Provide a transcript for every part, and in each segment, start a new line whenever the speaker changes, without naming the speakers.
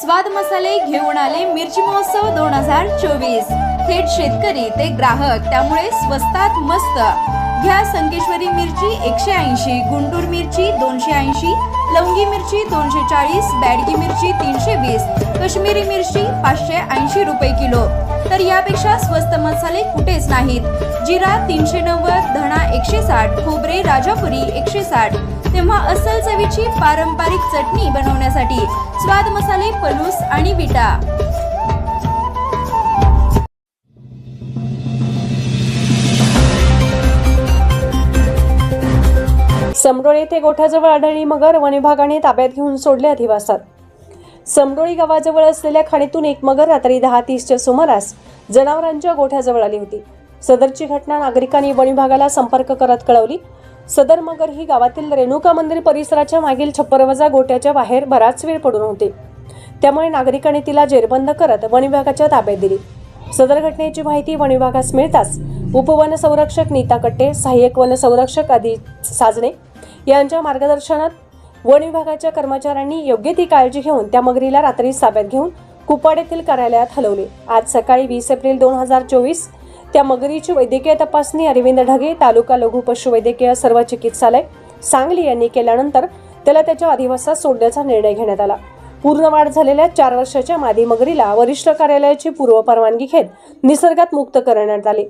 स्वाद मसाले घेऊन आले मिरची महोत्सव दोन हजार चोवीस. थेट शेतकरी ते ग्राहक त्यामुळे स्वस्तात मस्त. घ्या संकेश्वरी मिरची एकशे ऐंशी गुंटूर मिरची दोनशे ऐंशी लवंगी मिरची दोनशे चाळीस बॅडगी मिरची तीनशे कश्मीरी मिरची पाचशे ऐंशी रुपये किलो. तर यापेक्षा स्वस्त मसाले कुठेच नाहीत. जिरा तीनशे नव्वद धणा एकशे साठ खोबरे राजापुरी एकशे साठ. तेव्हा अस्सल चवीची पारंपरिक चटणी बनवण्यासाठी स्वाद मसाले पलूस आणि विटा.
समडोळी येथे गोठ्याजवळ आढळली मगर वन विभागाने ताब्यात घेऊन सोडले अधिवासात. समडोळी गावाजवळ असलेल्या खाणीतून एक मगर रात्री दहा तीसच्या सुमारास जनावरांच्या गोठ्याजवळ आली होती. सदरची घटना नागरिकांनी वन विभागाला संपर्क करत कळवली. सदर मगर ही गावातील रेणुका मंदिर परिसराच्या मागील छप्परवजा गोठ्याच्या बाहेर बराच वेळ पडून होते. त्यामुळे नागरिकांनी तिला जेरबंद करत वन विभागाच्या ताब्यात दिली. सदर घटनेची माहिती वन विभागास मिळताच उपवन संरक्षक नीता कट्टे सहाय्यक वन संरक्षक आदी साजणे यांच्या मार्गदर्शनात वन विभागाच्या कर्मचाऱ्यांनी योग्य ती काळजी घेऊन त्या मगरीला रात्री ताब्यात घेऊन कुपाड येथील कार्यालयात हलवले. आज सकाळी वीस एप्रिल दोन हजार चोवीस त्या मगरीची वैद्यकीय तपासणी अरविंद ढगे तालुका लघु पशुवैद्यकीय सर्व चिकित्सालय सांगली यांनी केल्यानंतर त्याला त्याच्या अधिवासात सोडण्याचा निर्णय घेण्यात आला. पूर्ण वाढ झालेल्या चार वर्षाच्या मादी मगरीला वरिष्ठ कार्यालयाची पूर्व परवानगी घेत निसर्गात मुक्त करण्यात आले.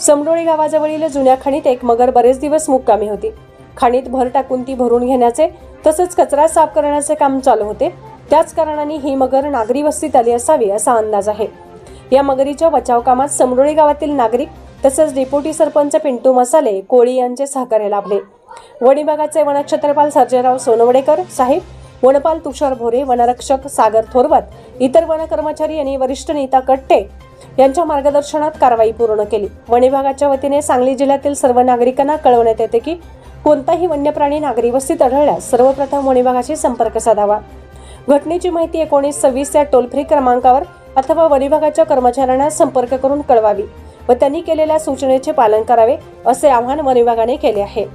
समडोळी गावाजवळील जुन्या खाणीत एक मगर बरेच दिवस मुक्कामी होती. खाणीत भर टाकून ती भरून घेण्याचे तसंच कचरा साफ करण्याचे काम चालू होते. त्याच कारणाने ही मगर नागरी वस्तीत आली असावी असा अंदाज आहे. या मगरीच्या बचाव कामात समरोळी गावातील नागरिक तसंच डेप्युटी सरपंच पिंटू मसाले कोळी यांचे सहकार्य लाभले. वन विभागाचे वनक्षेत्रपाल सर्जेराव सोनवडेकर साहेब वनपाल तुषार भोरे वनरक्षक सागर थोरवत इतर वन कर्मचारी आणि वरिष्ठ नेता कट्टे यांच्या मार्गदर्शनात कारवाई पूर्ण केली. वन विभागाच्या वतीने सांगली जिल्ह्यातील सर्व नागरिकांना कळवण्यात येते की कोणताही वन्य प्राणी नागरी वस्तीत आढळल्यास सर्वप्रथम वन विभागाशी संपर्क साधावा. घटनेची माहिती एकोणीस सव्वीस या टोल फ्री क्रमांकावर अथवा वन विभागाच्या कर्मचाऱ्यांना संपर्क करून कळवावी व त्यांनी केलेल्या सूचनेचे पालन करावे असे आवाहन वन विभागाने केले आहे.